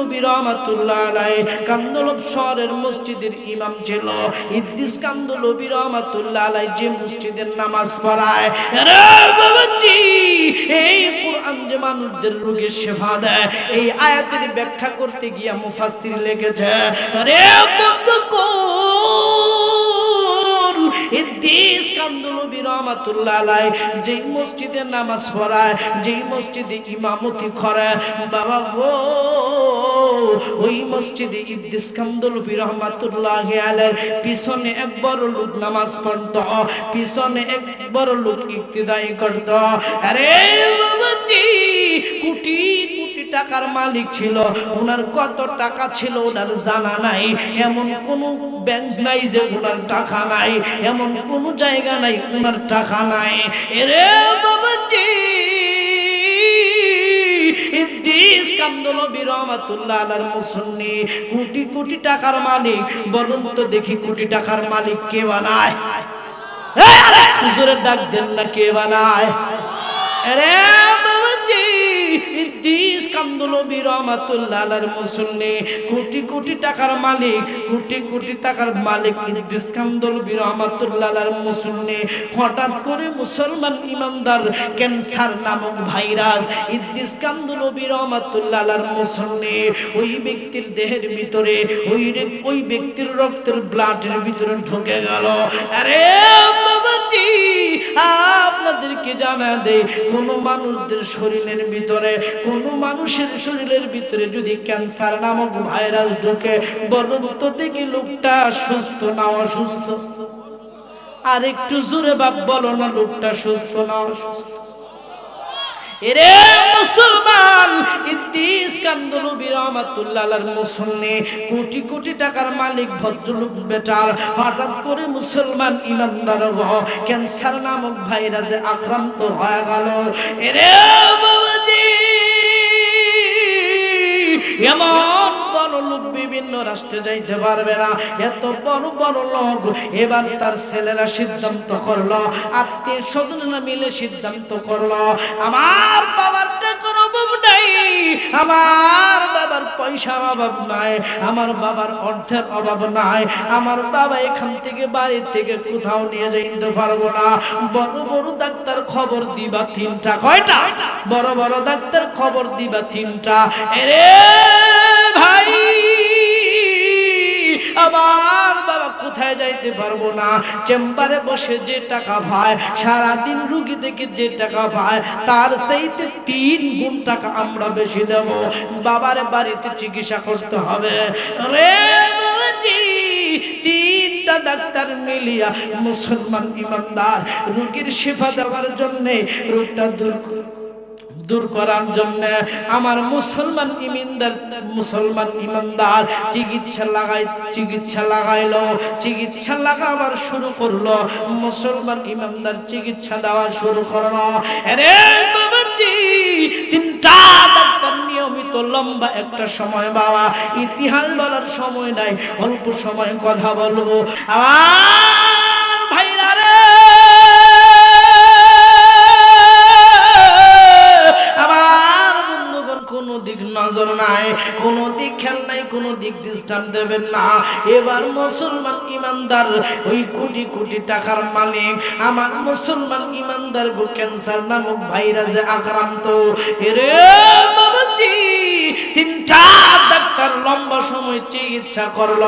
কান্দলবি রহমাতুল্লাহ আলাই কান্দলব শহরের মসজিদের ইমাম ছিল। ইদ্দিস কান্দলবি রহমাতুল্লাহ আলাই যে মসজিদের নামাজ পড়ায় রে বাবাজি, এই কোরআন যে মানুষদের রোগের সেবা দেয়, এই আয়াতের ব্যাখ্যা করতে গিয়া মুফাসসির লেগেছে রে বন্ধুগণ ইদ্দিস কান্দলবি রহমাতুল্লাহ আলাই যেই মসজিদে নামাজ পড়ায় যেই মসজিদে ইমামতি করে, বাবা গো ওই মসজিদে ইদ্দিস কান্দলবি রহমাতুল্লাহ আলাইর পিছনে এক বড় লোক নামাজ পড়তো, পিছনে এক বড় লোক ইক্তিদাই করত। আরে বাবাজি কোটি টাকার মালিক ছিল, ওনার কত টাকা ছিল ওনার জানা নাই। এমন কোন ব্যাংক নাই যে ওনার টাকা নাই, এমন কোন জায়গা নাই ওনার টাকা নাই। এরে বাবাজি কান্দলবি রহমাতুল্লাহ আলার কোটি কোটি টাকার মালিক, বলুন তো দেখি কোটি টাকার মালিক কে বানায়? আরে জোরে ডাক দেন না কে বানায়? আরে মুসন্নি কোটি কোটি টাকার মালিক, কোটি কোটি টাকার মালিক মুসন্নি হঠাৎ করে মুসলমান ইমানদার ক্যান্সার নামক ভাইরাস মুসন্নি ওই ব্যক্তির দেহের ভিতরে, ওই ওই ব্যক্তির রক্তের ব্লাডের ভিতরে ঢুকে গেল। আরে আপনাদেরকে জানা দেই, কোন মানুষদের শরীরের ভিতরে, কোন মানুষের শরীরের ভিতরে যদি ক্যান্সার নামক ভাইরাস ঢুকে, বলুন তো দেখি লোকটা সুস্থ না অসুস্থ? আর একটু জোরে বাপ বলো না, লোকটা সুস্থ না অসুস্থ? এরে মুসলমান ইদ্দিস কোটি কোটি টাকার মালিক, ভদ্রলোক, বেটার, হঠাৎ করে মুসলমান ইমানদার ক্যান্সার নামক ভাইরাসে আক্রান্ত হয়ে গেল। এরে বাবাজি! এমন বড় লোক বিভিন্ন রাষ্ট্রে যাইতে পারবে না। এত বড় বড় লোক এবার তার ছেলেরা সিদ্ধান্ত করল আত্মীয় স্বজনরা মিলে সিদ্ধান্ত করল। আমার বাবার টাকার অভাব নাই। আমার বাবার পয়সার অভাব নাই, আমার বাবার অর্থের অভাব নাই। আমার বাবা এখান থেকে বাড়ি থেকে কোথাও নিয়ে যাইতে পারব না। বড় বড় ডাক্তার খবর দিবা তিনটা। কয়টা? বড় বড় ডাক্তার খবর দিবা তিনটা। এরে ভাই, আমার কোথায় যাইতে পারব না? চেম্বারে বসে যে টাকা পায়, সারাদিন রুগী দেখে যে টাকা পায়, তার সেই তিন গুণ টাকা আমরা বেশি দেব। বাবার বাড়িতে চিকিৎসা করতে হবে। রে তিনটা ডাক্তার মিলিয়া মুসলমান ইমানদার, রুগীর সেবা দেওয়ার জন্যে রোগটা দূর দূর করার জন্য আমার মুসলমান ইমিনদার মুসলমান ইমানদার চিকিৎসা লাগাই, চিকিৎসা লাগাইলো, চিকিৎসা লাগাবার শুরু করল। মুসলমান ইমানদার চিকিৎসা দেওয়া শুরু করল। আরে বাবাজি, তিনটা ডাক্তার নিয়মিত, লম্বা একটা সময় বাবা। ইতিহাস বলার সময় নাই, অল্প সময় কথা বলব। আমার কোনো দিক ডিস্টার্ব দেবেন না। এবার মুসলমান ইমানদার, ওই কোটি কোটি টাকার মালিক, আমার মুসলমান ইমানদার গো ক্যান্সার নামক ভাইরাসে আক্রান্ত। এরে লম্বা সময় চিকিৎসা করল,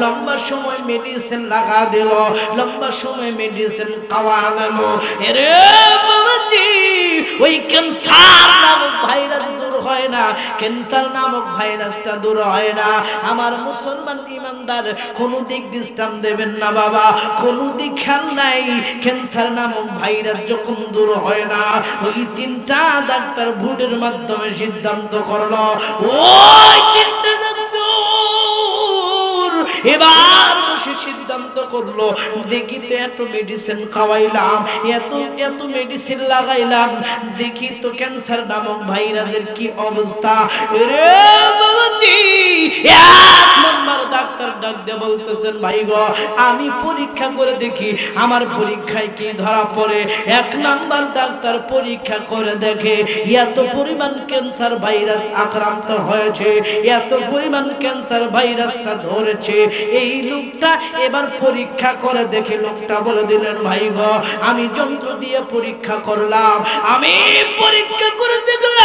লম্বা সময় মেডিসিন লাগা দিল, লম্বা সময় মেডিসিন খাওয়া ক্যান্সার নামক ভাইরাস হয় না। ক্যান্সার নামক ভাইরাসটা দূর হয় না। আমার মুসলমান ইমানদার, কোন দিক ডিস্টার্ব দেবেন না বাবা। কোন দিক খেয়াল নাই, ক্যান্সার নামক ভাইরাস যখন দূর হয় না, ওই তিনটা ডাক্তার ভোটের মাধ্যমে সিদ্ধান্ত করল, ওই তিনটা ডাক্তার, এবার বসে সিদ্ধান্ত করল। দেখি তো এত মেডিসিন খাওয়াইলাম, এত এত মেডিসিন লাগাইলাম, দেখি তো ক্যান্সার নামক ভাইরাসের কি অবস্থা। রে নাম্বার ডাক্তার ডাক দিয়ে বলতেছেন, ভাই গো, আমি পরীক্ষা করে দেখি, আমার পরীক্ষায় কি ধরা পড়ে? এক নাম্বার ডাক্তার পরীক্ষা করে দেখে, এত পরিমাণ ক্যান্সার ভাইরাস আক্রান্ত হয়েছে, এত পরিমাণ ক্যান্সার ভাইরাসটা ধরেছে। এই লোকটা এবার পরীক্ষা করে দেখে, লোকটা বলে দিলেন, ভাই গো, আমি যন্ত্র দিয়ে পরীক্ষা করলাম, আমি পরীক্ষা করে দেখলাম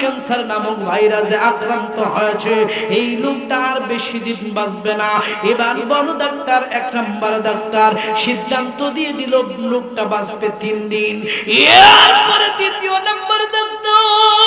ক্যান্সার নামক ভাইরাসে আক্রান্ত হয়েছে। এই লোকটা আর বেশি দিন বাঁচবে না। এবার বড় ডাক্তার, এক নাম্বার ডাক্তার সিদ্ধান্ত দিয়ে দিল, লোকটা বাঁচবে তিন দিন। এরপরে দ্বিতীয় নাম্বার ডাক্তার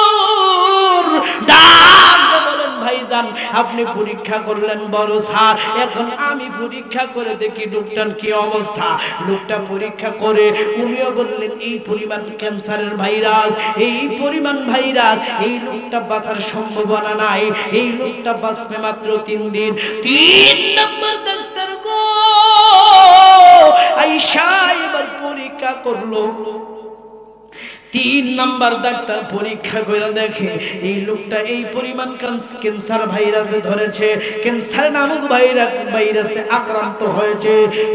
ভাইজান আপনি পরীক্ষা করলেন, বড় স্যার। এখন আমি পরীক্ষা করে দেখি লোকটার কি অবস্থা। লোকটা পরীক্ষা করে উনিও বললেন, এই পরিমাণ ক্যান্সারের ভাইরাস, এই পরিমাণ ভাইরাস, এই লোকটা বাঁচার সম্ভাবনা নাই। এই লোকটা বাঁচবে মাত্র তিন দিন। তিন নম্বর ডাক্তার গো, আইসা এবার পরীক্ষা করল। তিন নাম্বার ডাক্তার পরীক্ষা করে দেখে, এই লোকটা এই পরিমাণ ক্যান্সার ভাইরাসে ধরেছে ক্যান্সার নামক ভাইরাস ভাইরাসে আক্রান্ত হয়েছে।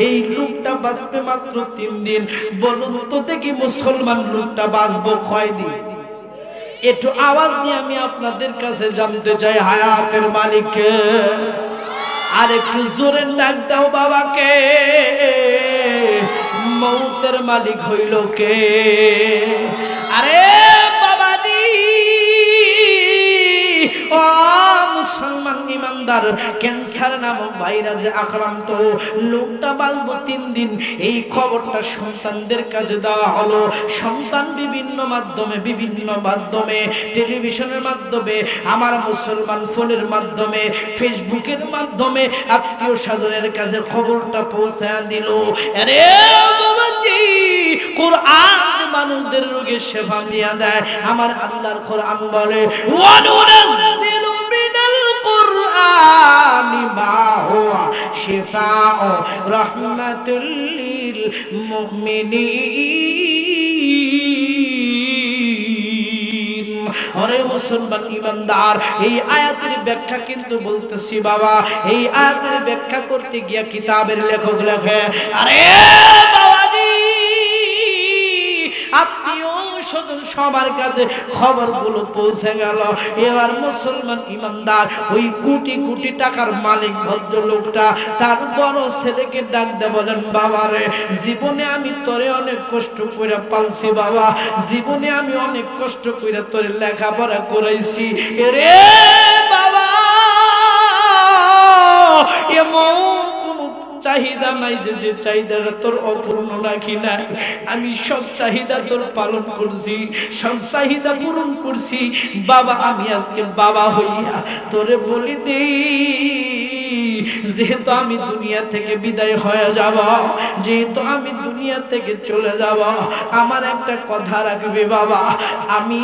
এই লোকটা বাঁচবে মাত্র তিন দিন। বলুন তো দেখি মুসলমান লোকটা বাঁচবো কয় দিন একটু আওয়াজ নিয়ে আমি আপনাদের কাছে জানতে চাই হায়াতের মালিককে। আর একটু জোরে ডাক দাও বাবাকে। মৌতের মালিক হইল কে? আরে বাবাজি! ও ইমানদার ক্যান্সার নামক ভাইরাসে আক্রান্ত। লোকটা বাঁচবো তিন দিন। এই খবরটা সন্তানদের কাছে দেওয়া হলো। সন্তান বিভিন্ন মাধ্যমে বিভিন্ন মাধ্যমে, টেলিভিশনের মাধ্যমে, আমার মুসলমান ফোনের মাধ্যমে, ফেসবুকের মাধ্যমে আত্মীয় স্বজনের কাছে খবরটা পৌঁছে দিল। আরে বাবাজি কোরআন মানুষদের রোগের সেবা দিয়া দেয়। আমার আল্লাহর কোরআন বলে মা হুয়া শিফাউ রাহমাতুল লিল মুমিনিন মুসলমান ইমানদার, এই আয়াতের ব্যাখ্যা কিন্তু বলতেছি বাবা, এই আয়াতের ব্যাখ্যা করতে গিয়া কিতাবের লেখক লেখে, আরে স্বজন সবার কাছে খবরগুলো পৌঁছে গেল। এবার মুসলমান ইমানদার, ওই কোটি কোটি টাকার মালিক ভদ্র লোকটা তার বড় ছেলেকে ডাক দে বলেন, বাবা রে, জীবনে আমি তোরে অনেক কষ্ট করে পালছি, বাবা। জীবনে আমি অনেক কষ্ট করে তোরে লেখাপড়া করাইছি। রে বাবা, এমন চাহিদা নাই যে যে চাহিদাটা তোর অপূর্ণ রাখি না আমি সব চাহিদা তোর পালন করছি, সব চাহিদা পূরণ করছি। বাবা, আমি আজকে বাবা হইয়া তোরে বলি দেই যেহেতু আমি দুনিয়া থেকে বিদায় হয়ে যাব, যেহেতু আমি দুনিয়া থেকে চলে যাব, আমার একটা কথা রাখবে বাবা। আমি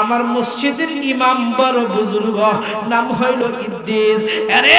আমার মসজিদের ইমাম বড় বুজুর্গ, নাম হইল ইদ্দিস আরে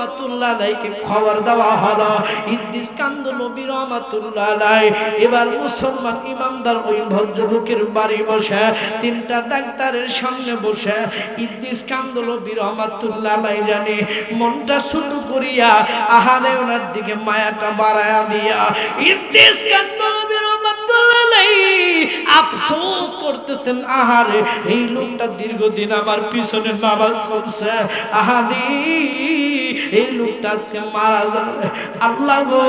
রহমাতুল্লাহ খবর দেওয়া হলো। ইদ্দিস কান্দু রহমাতুল্লাহ এবার মুসলমান ইমানদার ওই ভদ্রলোকের বাড়ি বসে, তিনটা ডাক্তারের সামনে বসে। ইদ্দিস কান্দু নবী রহমাতুল্লাহ আলাই জানে, মনটা ছোট করিয়া আহারে ওনার দিকে মায়াটা বাড়ায়া দিয়া ইদ্দিস কান্দু নবী রহমাতুল্লাহ আলাই আফসোস করতেছেন, আহারে, এই লোকটা দীর্ঘদিন আমার পিছনে নামাজ পড়ছে। আহারে এই লোকটা আজকে মারা যাবে। আল্লাহ গো,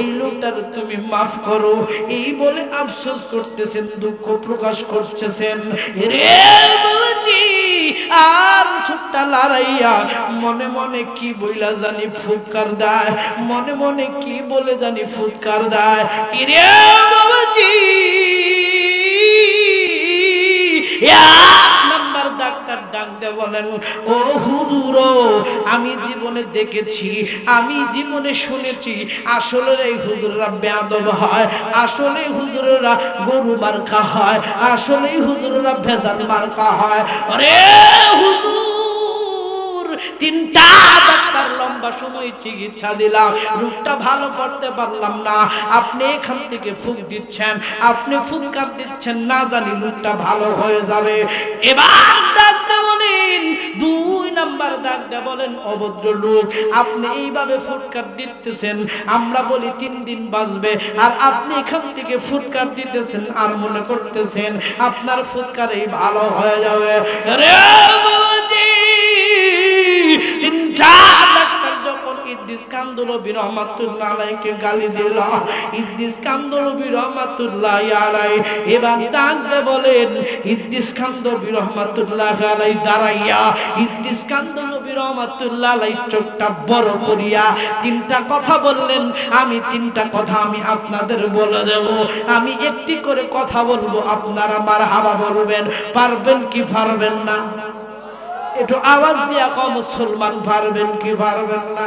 এই লোকটার তুমি মাফ করো। এই বলে আফসোস করতেছেন, দুঃখ প্রকাশ করতেছেন। রে আর ছোট্টা লড়াইয়া মনে মনে কি বইলা জানি ফুৎকার দেয়, মনে মনে কি বলে জানি ফুৎকার দেয়। রে বাবাজি আমি জীবনে দেখেছি, আমি জীবনে শুনেছি আসলে এই হুজুররা বেয়াদব হয় আসলে হুজুররা গরু মার্কা হয় আসলে হুজুররা ভেজাল মার্কা হয়। আরে হুজুর! তিনটা ডাক্তার লম্বা সময় চিকিৎসা দিলাম। রোগটা ভালো করতে পারলাম না। আপনি এখান থেকে ফুক দিচ্ছেন। আপনি ফুৎকার দিচ্ছেন, না জানি রোগটা ভালো হয়ে যাবে। এবার ডাক্তার বলেন, দুই নাম্বার ডাক্তার বলেন, অভদ্র লোক, আপনি এইভাবে ফুটকার দিতেছেন, আমরা বলি তিন দিন বাঁচবে। আর আপনি এখান থেকে ফুটকার দিতেছেন আর মনে করতেছেন, আপনার ফুটকারেই ভালো হয়ে যাবে। রে বাবাজি চোখটা বড় করিয়া তিনটা কথা বললেন। আমি তিনটা কথা আমি আপনাদের বলে দেব। আমি একটি করে কথা বলব, আপনারা আমার হাওয়া বলবেন। পারবেন কি পারবেন না? একটু আওয়াজ দিয়া কম মুসলমান পারবেন কি পারবেন না?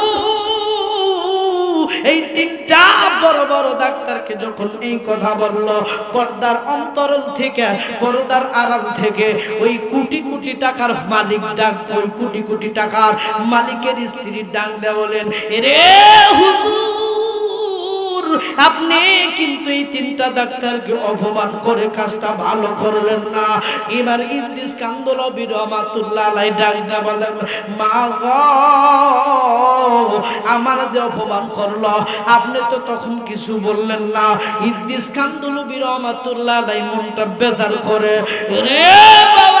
এই তিনটা বড় বড় ডাক্তারকে যখন এই কথা বলল, পর্দার অন্তরল থেকে, পর্দার আড়াল থেকে, ওই কোটি কোটি টাকার মালিক ডাক কোটি কোটি টাকার মালিকের স্ত্রীর ডাক দেওয়া বলেন, এরে হুজুর আপনি কিন্তু এই তিনটা ডাক্তারকে অপমান করে কাজটা ভালো করলেন না। এবার ইদ্দিস কান্দল বিরমাতুল্লাহ ডাক দেয়া বলেন, মা গো, আমার যে অপমান করল, আপনি তো তখন কিছু বললেন না। ইদ্দিস কান্দুল বিরমাতুল্লাহ মনটা বেজার করে, রে বাবাজি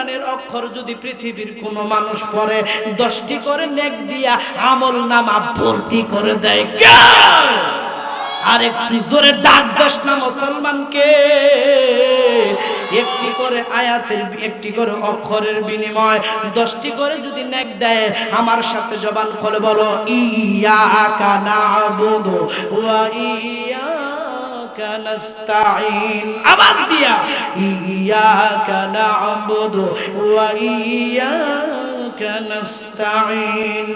কোরআনের অক্ষর যদি পৃথিবীর কোন মানুষ পড়ে, দশটি করে নেক দিয়া আমল নামা ভর্তি করে দেয় আর একটি জোরে ডাক দশ না মুসলমানকে। একটি করে আয়াতের, একটি করে অক্ষরের বিনিময়, দশটি করে যদি নেক দেয়, আমার সাথে জবান করে বলো ইয়া ইয়াকা নাবুদু ওয়া ইয়াকা নাস্তাঈন। আওয়াজ দিয়া ইয়াকা নাবুদু ওয়া ইয়াকা নাস্তাঈন।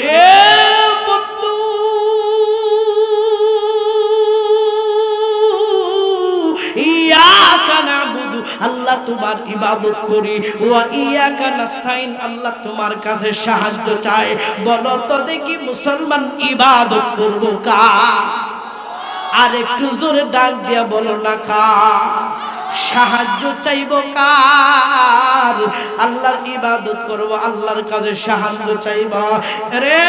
রে বন্ধু ইয়াকা নাবুদু, আল্লাহ তোমার ইবাদত করি। ওয়া ইয়াকা নাস্তাইন আল্লাহ তোমার কাছে সাহায্য চাই বলো তো দেখি মুসলমান ইবাদত করব কা আর একটু জোরে ডাক দিয়া বলো না কা সাহায্য চাইব কার? আল্লাহর ইবাদত করব, আল্লাহর কাছে সাহায্য চাইব। রে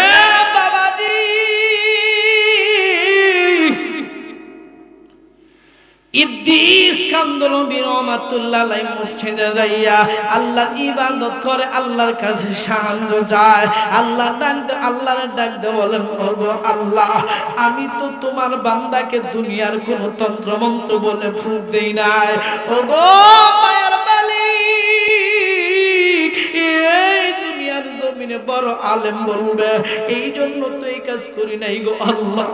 বাবাজি! ইদ্দিস কান্দল বিরমাতুল্লাহ মসজিদে যাইয়া। আল্লাহর ইবাদত করে, আল্লাহর কাছে সাহায্য যায় আল্লাহ ডাক আল্লাহর ডাক বলেন, ওগো আল্লাহ, আমি তো তোমার বান্দাকে দুনিয়ার কোন তন্ত্র মন্ত্র বলে ফুক দেই নাই। ওগো জমিনে বড় আলেম বলবে এই জন্য তো এই কাজ করি নাই গো আল্লাহ।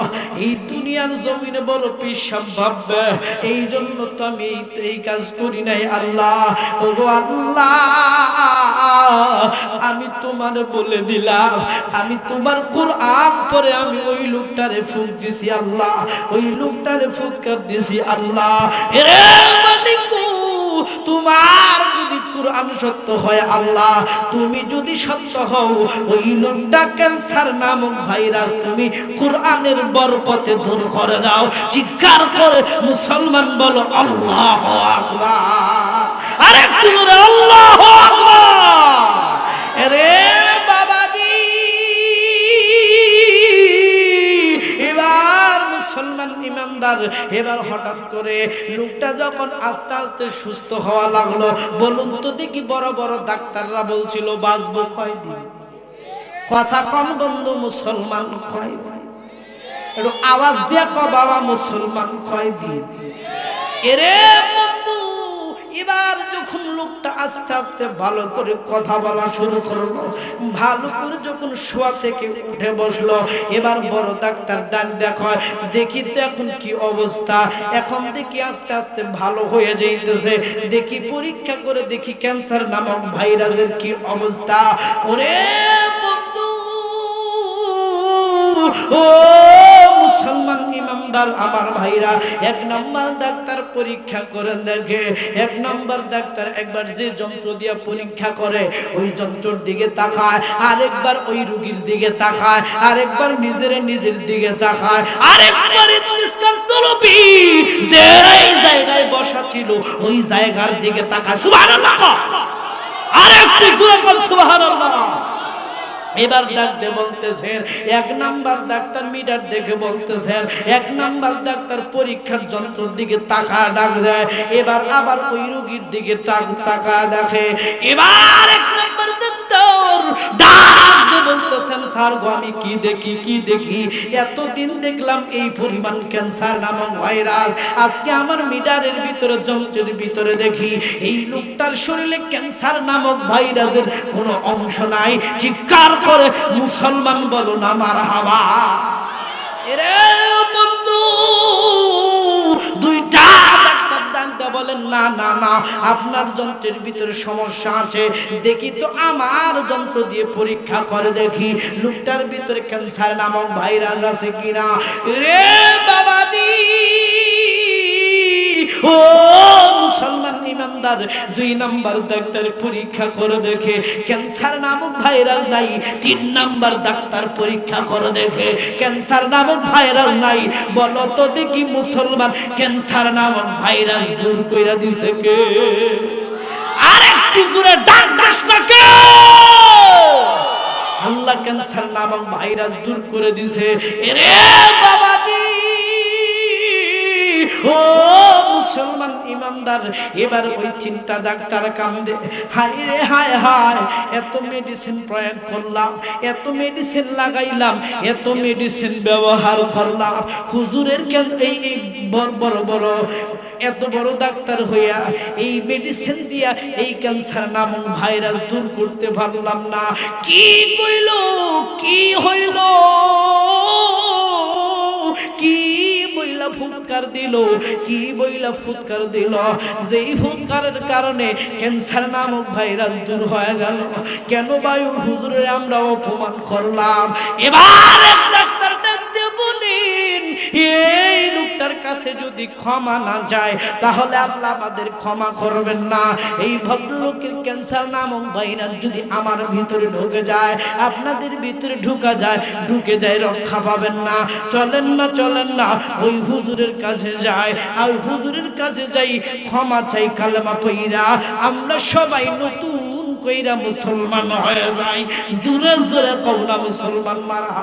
এই দুনিয়ার জমিনে বড় পিসাব ভাববে এই জন্য তো আমি এই কাজ করি নাই আল্লাহ। ও গো আল্লাহ, আমি তোমার বলে দিলাম, আমি তোমার কোরআন পরে আমি ওই লোকটারে ফুক দিছি আল্লাহ, ওই লোকটারে ফুৎকার দিছি আল্লাহ। রে মালিক তোমার যদি কোরআন সত্য হয় আল্লাহ, তুমি যদি সত্য হও, ওই লোকটা ক্যান্সার নামক ভাইরাস তুমি কোরআনের বরপথে দূর করে দাও। চিৎকার করে মুসলমান বলো, আল্লাহ আকবার। আরে তুমি আল্লাহ আল্লাহ রে ইমানদার এবার হঠাৎ করে লোকটা যখন আস্তে আস্তে সুস্থ হওয়া লাগল, বলুন তো দেখি বড় বড় ডাক্তাররা বলছিল, বাঁচবো কয়দিন? কথা কম বন্ধ, মুসলমান কয়দিন? একটু আওয়াজ দিয়া ক বাবা, মুসলমান কয়দিন? এরে এবার যখন লোকটা আস্তে আস্তে ভালো করে কথা বলা শুরু করল, ভালো করে যখন শোয়া থেকে উঠে বসল, এবার বড় ডাক্তার ডাক দেখায়, দেখি তো এখন কি অবস্থা। এখন দেখি আস্তে আস্তে ভালো হয়ে যাইতেছে। দেখি পরীক্ষা করে দেখি ক্যান্সার নামক ভাইরাসের কি অবস্থা। ওরে বন্ধু, ও ইমামদার আমার ভাইরা, এক নম্বর ডাক্তার পরীক্ষা করে দেখে, এক নম্বর ডাক্তার একবার যে যন্ত্র দিয়ে পরীক্ষা করে, ওই যন্ত্রর দিকে তাকায়, আরেকবার ওই রুগীর দিকে তাকায়, আরেকবার নিজের নিজের দিকে তাকায়, আরেকবার ইতিস্কার তলবি যে জায়গায় বসা ছিল, ওই জায়গার দিকে তাকায়। সুবহানাল্লাহ! আরেকটু জোরে বল, সুবহানাল্লাহ! এবার ডাকতে বলতেছেন, এক নাম্বার ডাক্তার মিটার দেখে বলতেছেন, এক নাম্বার ডাক্তার পরীক্ষার যন্ত্রের দিকে তাকা ডাক দেয়, এবার আবার ওই রোগীর দিকে তাকা দেখে, এবার এক স্যার গো, আমি কি দেখি কি দেখি? এতদিন দেখলাম এই পরিমাণ ক্যান্সার নামক ভাইরাস আজকে আমার মিটারের ভিতরে যন্ত্রের ভিতরে দেখি, এই লোকটার শরীরে ক্যান্সার নামক ভাইরাসের কোনো অংশ নাই। চিৎকার করে, মুসলমান বলো না মার হাওয়া এরে বন্ধু, দুইটা বলেন, না না না, আপনার যন্ত্রের ভিতরে সমস্যা আছে। দেখি তো আমার যন্ত্র দিয়ে পরীক্ষা করে দেখি, লোকটার ভিতরে ক্যান্সার নামক ভাইরাস আছে কিনা? রে বাবাজি! ও ইমানদার দুই নাম্বার ডাক্তার পরীক্ষা করে দেখে। ক্যান্সার নামক ভাইরাস নাই, তিন নাম্বার ডাক্তার পরীক্ষা করে দেখে। ক্যান্সার নামক ভাইরাস নাই, বলো তো দেখি মুসলমান, ক্যান্সার নামক ভাইরাস দূর কইরা দিছে কে? আরেকটু জোরে ডাক দাস না কে? আল্লাহ ক্যান্সার নামক ভাইরাস দূর করে দিছে। এরে বাবাজি! ও ইমানদার এবার ওই চিন্তা ডাক্তার কান্দে, হায় রে, হায় হায়, এত মেডিসিন প্রয়োগ করলাম, এত মেডিসিন লাগাইলাম, এত মেডিসিন ব্যবহার করলাম। হুজুরের কেন- এই বড় বড় বড়, এত বড় ডাক্তার হইয়া এই মেডিসিন দিয়া এই ক্যান্সার নামক ভাইরাস দূর করতে পারলাম না? কি কইল, কি হইল? ফুৎকার দিল? কি বইলা ফুৎকার দিল? যেই ফুৎকারের কারণে ক্যান্সার নামক ভাইরাস দূর হয়ে গেল। কেন বায়ু হুজুরে আমরা অপমান করলাম? এবার ডাক্তার ডাকতে বলেন এই লোকটার কাছে যদি ক্ষমা না যায়, তাহলে আল্লাহ আমাদের ক্ষমা করবেন না। এই ভদ্রলোকের ক্যান্সার নামক ভাইরাস যদি আমার ভিতরে ঢুকে যায়, আপনাদের ভিতরে ঢুকা যায়, ঢুকে যায় রক্ষা পাবেন না। চলেন না চলেন না, ওই হুজুরের কাছে যায় আর হুজুরের কাছে যাই, ক্ষমা চাই কালেমা পইরা। আমরা সবাই নতুন কইরা মুসলমান হয়ে যাই। জোরে জোরে কৌরা মুসলমান মারা।